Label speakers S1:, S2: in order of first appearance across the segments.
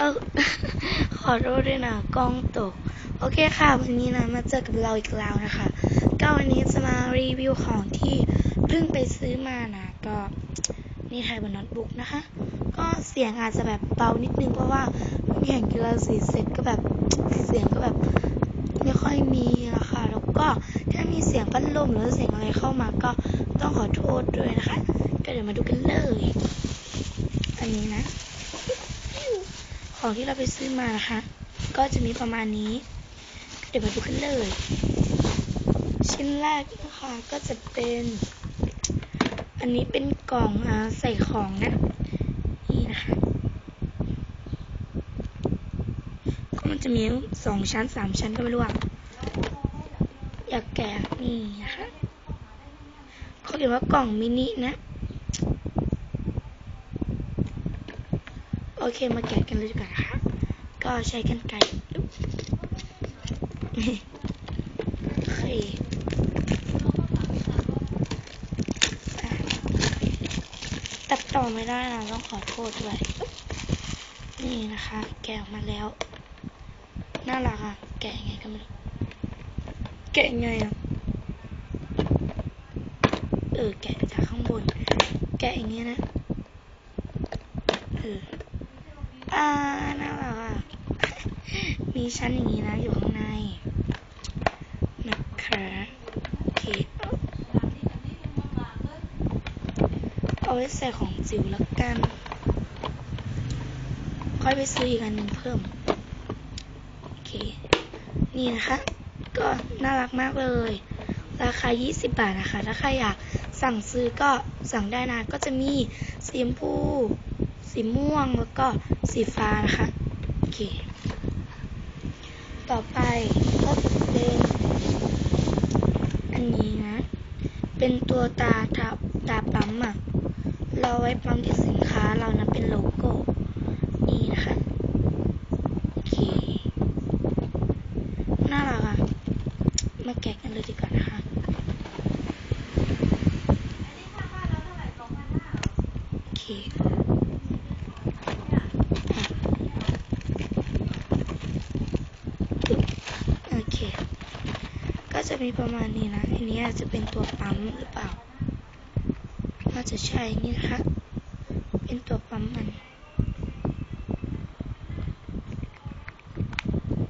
S1: ออขอโทษด้วยนะกล้องตก โอเคค่ะ วันนี้นะมาเจอกับเราอีกแล้วนะคะก็วันนี้จะมารีวิวของที่เพิ่งไปซื้อมานะก็นี่ถ่ายบนโน้ตบุ๊กนะคะ ก็เสียงอาจจะแบบเบานิดนึงเพราะว่าแข่งกีฬาสีเสร็จก็แบบเสียงก็แบบไม่ค่อยมีนะคะแล้วก็ถ้ามีเสียงพัดลมหรือเสียงอะไรเข้ามาก็ต้องขอโทษด้วยนะคะ ก็เดี๋ยวมาดูกันเลย อันนี้นะ ของที่เราไปซื้อมานะคะ ก็จะมีประมาณนี้ เดี๋ยวมาดูกันเลย ชิ้นแรกนะคะก็จะเป็น อันนี้เป็นกล่องอใส่ของนะ นี่นะคะก็มันจะมีสองชั้นสามชั้นก็ไม่รู้อะอยากแกะนี่นะคะเขาเขียนว่ากล่องมินินะ โอ เคมาแกะกันเลยดีกว่านะคะก็ใช้กันไกรโอเคตัดต่อไม่ได้นะต้องขอโทษด้วย นี่นะคะ แกะออกมาแล้ว น่ารักอะ แกะยังไงก็ไม่รู้แกะยังไงอะ เออ แกะจากข้างบน แกะอย่างเงี้ยนะ เออ อ่าน่ารักอะมีชั้นอย่างนี้นะ อยู่ข้างในนะคะโอเคเอาไว้ใส่ของจิ๋วแล้วกัน ค่อยไปซื้ออีกอันหนึ่งเพิ่ม โอเค นี่นะคะ ก็น่ารักมากเลย ราคา 20 บาทนะคะ ถ้าใครอยากสั่งซื้อก็สั่งได้นะ ก็จะมีสีชมพู สีม่วงแล้วก็สีฟ้านะคะโอเค ต่อไปก็เป็นอันนี้นะ เป็นตัวตาตาตาปั๊มอะเราไว้ปั๊มที่สินค้าเรานะเป็นโลโก้นี่นะคะโอเคน่ารักอะมาแกะกันเลยดีกว่านะคะโอเคอะโอเค ก็ จะมีประมาณนี้นะอันนี้อาจจะเป็นตัวปั๊มหรือเปล่า น่าจะใช่นี่นะคะ เป็นตัวปั๊มมัน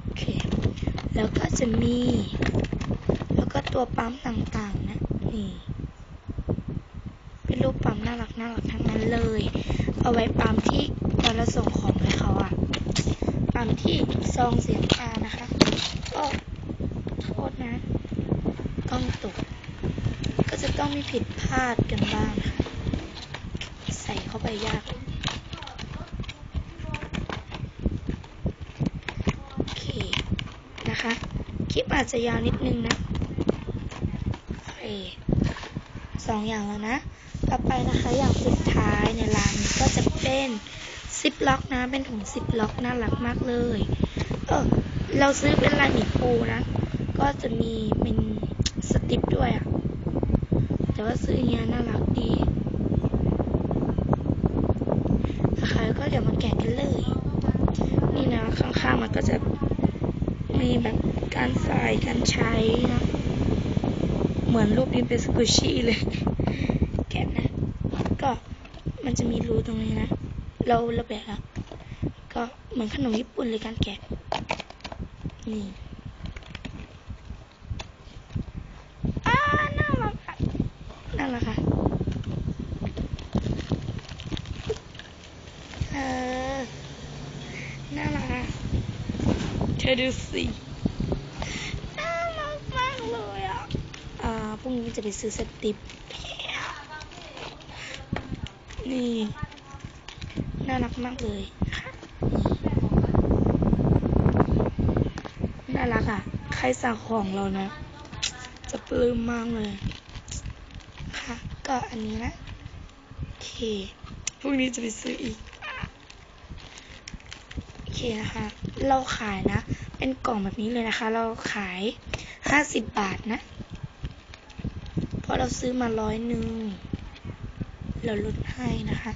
S1: โอเค แล้วก็จะมี แล้วก็ตัวปั๊มต่างๆนะ นี่ เป็นรูปปั๊มน่ารักน่ารักทั้งนั้นเลย เอาไว้ปั๊มที่ตอนเราส่งของให้เขาอะปั๊มที่ซองเสียงตานะคะ ก็โทษนะ กล้องตก ก็จะ ต้องมีผิดพลาดกันบ้างค่ะ ใส่เข้าไปยาก โอเค นะคะ คลิปอาจจะยาวนิดนึงนะ โอเคสองอย่างแล้วนะ ต่อไปนะคะ อย่างสุดท้ายในร้านก็จะเป็นซิปล็อกนะ เป็นถุงซิปล็อกน่ารักมากเลย เออ เราซื้อเป็นลายหมีปูนะ ก็จะมีเป็นสติปด้วยอะ่ะ แต่ว่าซื้อเงี้ยน่ารักดีนะคะก็เดี๋ยวมาแกะกันเลย นี่นะข้างๆมันก็จะมีแบบการใส่การใช้นะเหมือนรูปนี้เป็นสกูชี่เลย แกะนะ ก็มันจะมีรูตรงนี้นะ เราเราแบกอะก็เหมือนขนมญี่ปุ่นเลยการแกะนี่อ่าน่ารักอะน่ารักค่ะเออน่ารักอะเธ อดูสิน่ารักมากเลยอะอ่าพรุ่งนี้จะไปซื้อสติปนี่ น่ารักมากเลยค่ะน่ารักอะ ใครสั่งของเรานะ จะปลื้มมากเลย ค่ะ ก็อันนี้นะโอเคพรุ่งนี้จะไปซื้ออีก โอเคนะคะ เราขายนะ เป็นกล่องแบบนี้เลยนะคะ เราขายห้าสิบบาทนะ เพราะเราซื้อมาร้อยหนึ่งเราลดให้นะคะ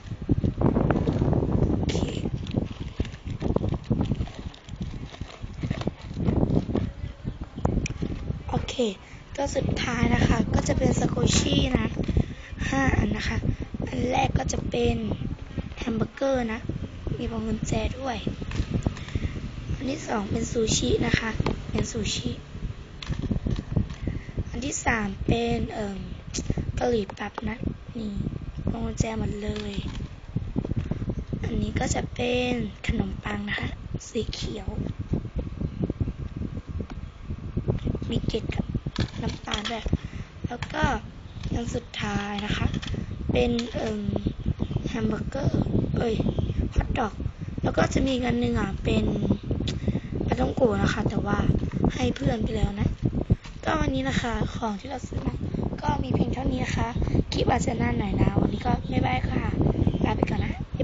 S1: โอเคก็สุดท้ายนะคะก็จะเป็นสโคชี่นะห้าอันนะคะ อันแรกก็จะเป็นแฮมเบอร์เกอร์นะ มีพวงกุญแจด้วย อันที่สองเป็นซูชินะคะ เป็นซูชิ อันที่สามเป็นเอ่อกะหรี่ปั๊บนะนี่พวงกุญแจหมดเลย อันนี้ก็จะเป็นขนมปังนะคะ สีเขียว มีเกล็ดกับน้ำตาลด้วย แล้วก็อันสุดท้ายนะคะ เป็นเอ่มแฮมเบอร์เกอร์ เอ้ยฮอทดอก แล้วก็จะมีอันหนึ่งอะเป็น ไม่ต้องโกะนะคะ แต่ว่าให้เพื่อนไปแล้วนะ ก็วันนี้นะคะ ของที่เราซื้อมาก็มีเพียงเท่านี้นะคะ คลิปอาจจะนานหน่อยนะ วันนี้ก็บ๊ายบายค่ะ ลาไปก่อนนะบ๊ายบาย